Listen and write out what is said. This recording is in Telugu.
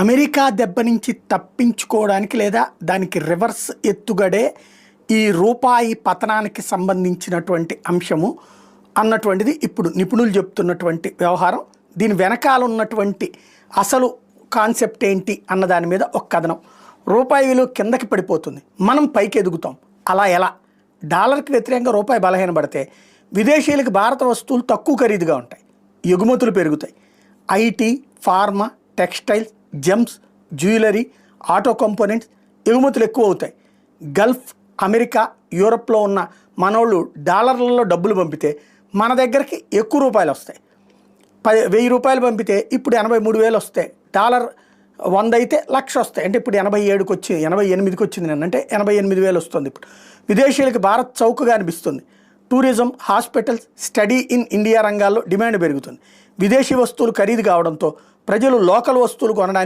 అమెరికా దెబ్బ నుంచి తప్పించుకోవడానికి లేదా దానికి రివర్స్ ఎత్తుగడే ఈ రూపాయి పతనానికి సంబంధించినటువంటి అంశము అన్నటువంటిది ఇప్పుడు నిపుణులు చెప్తున్నటువంటి వ్యవహారం. దీని వెనకాల ఉన్నటువంటి అసలు కాన్సెప్ట్ ఏంటి అన్న దాని మీద ఒక కథనం. రూపాయి విలువ కిందకి పడిపోతుంది. మనం పైకి ఎదుగుతాం. అలా ఎలా? డాలర్కి వ్యతిరేకంగా రూపాయి బలహీనపడితే విదేశీయులకు భారత వస్తువులు తక్కువ ఖరీదుగా ఉంటాయి. ఎగుమతులు పెరుగుతాయి. IT pharma textiles gems jewellery auto components ఎగుమతులు ఎక్కువ అవుతాయి గల్ఫ్ అమెరికా యూరప్లో ఉన్న మనోళ్ళు డాలర్లలో డబ్బులు పంపితే మన దగ్గరికి ఎక్కువ రూపాయలు వస్తాయి. పది వెయ్యి రూపాయలు పంపితే ఇప్పుడు ఎనభై మూడు వేలు వస్తాయి. డాలర్ వంద అయితే లక్ష వస్తాయి. అంటే ఇప్పుడు ఎనభై ఏడుకి వచ్చింది ఎనభై ఎనిమిదికి వచ్చింది నేను అంటే ఎనభై ఎనిమిది వేలు వస్తుంది ఇప్పుడు. విదేశీయులకి భారత్ చౌకగా అనిపిస్తుంది. Tourism hospitals study in India రంగాల్లో డిమాండ్ పెరుగుతుంది. విదేశీ వస్తువులు ఖరీదు కావడంతో ప్రజలు లోకల్ వస్తువులు కొనడానికి